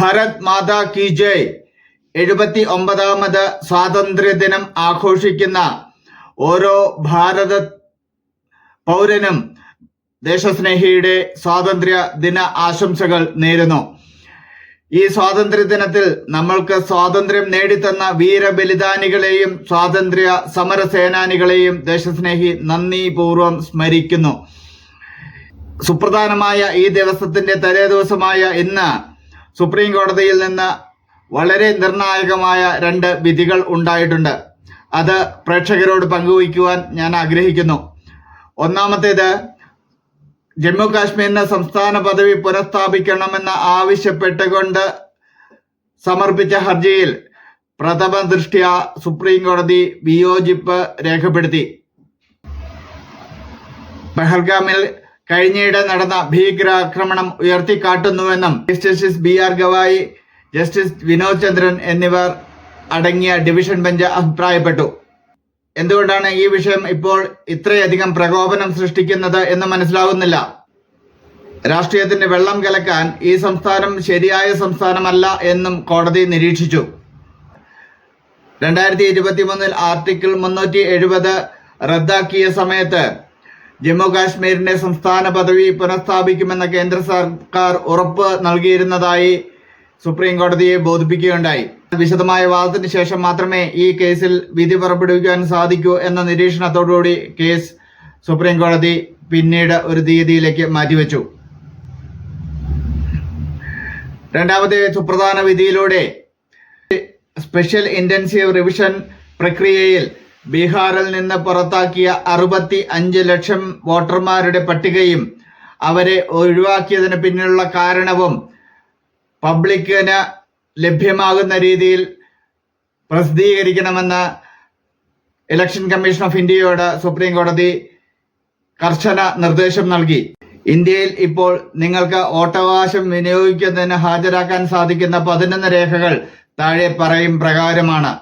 ഭാരത് മാതാ കി ജയ്. എഴുപത്തി ഒമ്പതാമത് സ്വാതന്ത്ര്യ ദിനം ആഘോഷിക്കുന്ന ഓരോ ഭാരത പൗരനും ദേശസ്നേഹിയുടെ സ്വാതന്ത്ര്യ ദിന ആശംസകൾ നേരുന്നു. ഈ സ്വാതന്ത്ര്യ ദിനത്തിൽ നമ്മൾക്ക് സ്വാതന്ത്ര്യം നേടിത്തന്ന വീരബലിദാനികളെയും സ്വാതന്ത്ര്യ സമര സേനാനികളെയും ദേശസ്നേഹി നന്ദിപൂർവം സ്മരിക്കുന്നു. സുപ്രധാനമായ ഈ ദിവസത്തിന്റെ തലേ ദിവസമായ ഇന്ന് സുപ്രീം കോടതിയിൽ നിന്ന് വളരെ നിർണായകമായ രണ്ട് വിധികൾ ഉണ്ടായിട്ടുണ്ട്. അത് പ്രേക്ഷകരോട് പങ്കുവയ്ക്കുവാൻ ഞാൻ ആഗ്രഹിക്കുന്നു. ഒന്നാമത്തേത് ജമ്മു കാശ്മീരിന് സംസ്ഥാന പദവി പുനഃസ്ഥാപിക്കണമെന്ന് ആവശ്യപ്പെട്ടുകൊണ്ട് സമർപ്പിച്ച ഹർജിയിൽ പ്രഥമ ദൃഷ്ട്യ സുപ്രീം കോടതി വിയോജിപ്പ് രേഖപ്പെടുത്തി. പഹൽഗാമിൽ കഴിഞ്ഞയിടെ നടന്ന ഭീകരാക്രമണം ഉയർത്തിക്കാട്ടുന്നുവെന്നും chief justice B R Gavai justice Vinod Chandran എന്നിവർ അടങ്ങിയ ഡിവിഷൻ ബെഞ്ച് അഭിപ്രായപ്പെട്ടു. എന്തുകൊണ്ടാണ് ഈ വിഷയം ഇപ്പോൾ ഇത്രയധികം പ്രകോപനം സൃഷ്ടിക്കുന്നത് എന്ന് മനസ്സിലാകുന്നില്ല രാഷ്ട്രീയത്തിന്റെ വെള്ളം കലക്കാൻ ഈ സംസ്ഥാനം ശരിയായ സംസ്ഥാനമല്ല എന്നും കോടതി നിരീക്ഷിച്ചു. രണ്ടായിരത്തി ഇരുപത്തി മൂന്നിൽ ആർട്ടിക്കിൾ മുന്നൂറ്റി എഴുപത് റദ്ദാക്കിയ സമയത്ത് ജമ്മു കാശ്മീരിന്റെ സംസ്ഥാന പദവി പുനഃസ്ഥാപിക്കുമെന്ന കേന്ദ്ര സർക്കാർ ഉറപ്പ് നൽകിയിരുന്നതായി സുപ്രീം കോടതിയെ ബോധിപ്പിക്കുകയുണ്ടായി. വിശദമായ വാദത്തിന് ശേഷം മാത്രമേ ഈ കേസിൽ വിധി പുറപ്പെടുവിക്കാൻ സാധിക്കൂ എന്ന നിരീക്ഷണത്തോടുകൂടി കേസ് സുപ്രീം കോടതി പിന്നീട് ഒരു തീയതിയിലേക്ക് മാറ്റിവെച്ചു. രണ്ടാമത്തെ സുപ്രധാന വിധിയിലൂടെ സ്പെഷ്യൽ ഇന്റൻസീവ് റിവിഷൻ പ്രക്രിയയിൽ ബീഹാറിൽ നിന്ന് പുറത്താക്കിയ അറുപത്തി അഞ്ച് ലക്ഷം വോട്ടർമാരുടെ പട്ടികയും അവരെ ഒഴിവാക്കിയതിന് പിന്നിലുള്ള കാരണവും പബ്ലിക്കിന് ലഭ്യമാകുന്ന രീതിയിൽ പ്രസിദ്ധീകരിക്കണമെന്ന് ഇലക്ഷൻ കമ്മീഷൻ ഓഫ് ഇന്ത്യയോട് സുപ്രീം കോടതി കർശന നിർദ്ദേശം നൽകി. ഇന്ത്യയിൽ ഇപ്പോൾ നിങ്ങൾക്ക് വോട്ടവകാശം വിനിയോഗിക്കുന്നതിന് ഹാജരാക്കാൻ സാധിക്കുന്ന പതിനൊന്ന് രേഖകൾ താഴെ പറയും പ്രകാരമാണ്.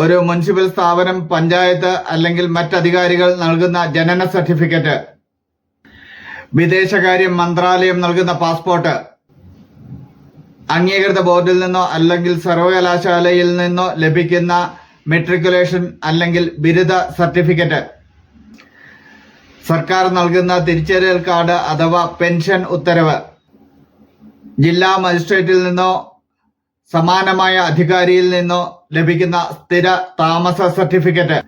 ഒരു മുനിസിപ്പൽ സ്ഥാപനം പഞ്ചായത്ത് അല്ലെങ്കിൽ മറ്റധികാരികൾ നൽകുന്ന ജനന സർട്ടിഫിക്കറ്റ് വിദേശകാര്യ മന്ത്രാലയം നൽകുന്ന പാസ്പോർട്ട് അംഗീകൃത ബോർഡിൽ നിന്നോ അല്ലെങ്കിൽ സർവകലാശാലയിൽ നിന്നോ ലഭിക്കുന്ന മെട്രിക്കുലേഷൻ അല്ലെങ്കിൽ ബിരുദ സർട്ടിഫിക്കറ്റ്. സർക്കാർ നൽകുന്ന തിരിച്ചറിയൽ കാർഡ് അഥവാ പെൻഷൻ ഉത്തരവ്. ജില്ലാ മജിസ്ട്രേറ്റിൽ നിന്നോ സമാനമായ അധികാരിയിൽ നിന്നോ ലഭിക്കുന്ന സ്ഥിര താമസ സർട്ടിഫിക്കറ്റ്.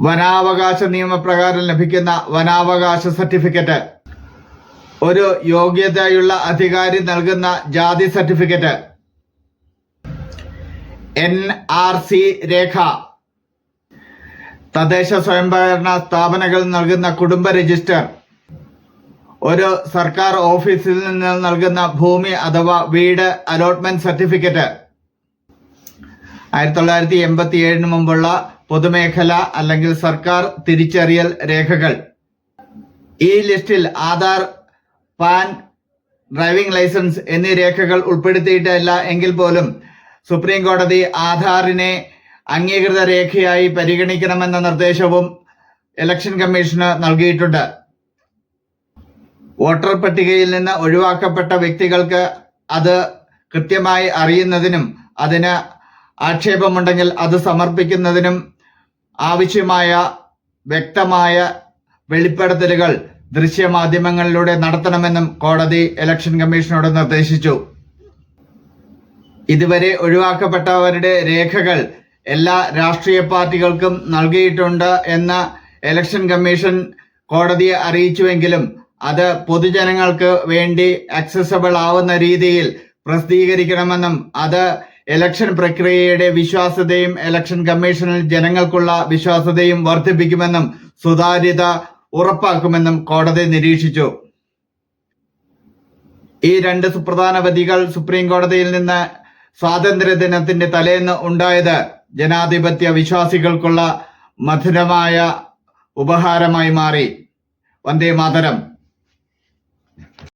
വനാവകാശ നിയമപ്രകാരം ലഭിക്കുന്ന വനാവകാശ സർട്ടിഫിക്കറ്റ്. ഒരു യോഗ്യതയുള്ള അധികാരി നൽകുന്ന ജാതി സർട്ടിഫിക്കറ്റ്. എൻ ആർ സി രേഖ. തദ്ദേശ സ്വയംഭരണ സ്ഥാപനങ്ങൾ നൽകുന്ന കുടുംബ രജിസ്റ്റർ. ഒരു സർക്കാർ ഓഫീസിൽ നിന്ന് നൽകുന്ന ഭൂമി അഥവാ വീട് അലോട്ട്മെന്റ് സർട്ടിഫിക്കറ്റ്. ആയിരത്തി തൊള്ളായിരത്തി എൺപത്തി ഏഴിന് മുമ്പുള്ള പൊതുമേഖല അല്ലെങ്കിൽ സർക്കാർ തിരിച്ചറിയൽ രേഖകൾ. ഈ ലിസ്റ്റിൽ ആധാർ പാൻ ഡ്രൈവിംഗ് ലൈസൻസ് എന്നീ രേഖകൾ ഉൾപ്പെടുത്തിയിട്ടില്ല എങ്കിൽ പോലും സുപ്രീം കോടതി ആധാറിനെ അംഗീകൃത രേഖയായി പരിഗണിക്കണമെന്ന നിർദ്ദേശവും ഇലക്ഷൻ കമ്മീഷന് നൽകിയിട്ടുണ്ട്. വോട്ടർ പട്ടികയിൽ നിന്ന് ഒഴിവാക്കപ്പെട്ട വ്യക്തികൾക്ക് അത് കൃത്യമായി അറിയുന്നതിനും അതിന് ആക്ഷേപമുണ്ടെങ്കിൽ അത് സമർപ്പിക്കുന്നതിനും ആവശ്യമായ വ്യക്തമായ വെളിപ്പെടുത്തലുകൾ ദൃശ്യമാധ്യമങ്ങളിലൂടെ നടത്തണമെന്നും കോടതി ഇലക്ഷൻ കമ്മീഷനോട് നിർദ്ദേശിച്ചു. ഇതുവരെ ഒഴിവാക്കപ്പെട്ടവരുടെ രേഖകൾ എല്ലാ രാഷ്ട്രീയ പാർട്ടികൾക്കും നൽകിയിട്ടുണ്ട് എന്ന ഇലക്ഷൻ കമ്മീഷൻ കോടതിയെ അറിയിച്ചുവെങ്കിലും അത് പൊതുജനങ്ങൾക്ക് വേണ്ടി അക്സസബിൾ ആവുന്ന രീതിയിൽ പ്രസിദ്ധീകരിക്കണമെന്നും അത് ഇലക്ഷൻ പ്രക്രിയയുടെ വിശ്വാസ്യതയും ഇലക്ഷൻ കമ്മീഷനിൽ ജനങ്ങൾക്കുള്ള വിശ്വാസ്യതയും വർദ്ധിപ്പിക്കുമെന്നും സുതാര്യത ഉറപ്പാക്കുമെന്നും കോടതി നിരീക്ഷിച്ചു. ഈ രണ്ട് സുപ്രധാന വിധികൾ സുപ്രീം കോടതിയിൽ നിന്ന് സ്വാതന്ത്ര്യ ദിനത്തിന്റെ തലേന്ന് ഉണ്ടായത് ജനാധിപത്യ വിശ്വാസികൾക്കുള്ള മധുരമായ ഉപഹാരമായി മാറി. വന്ദേ മാതരം.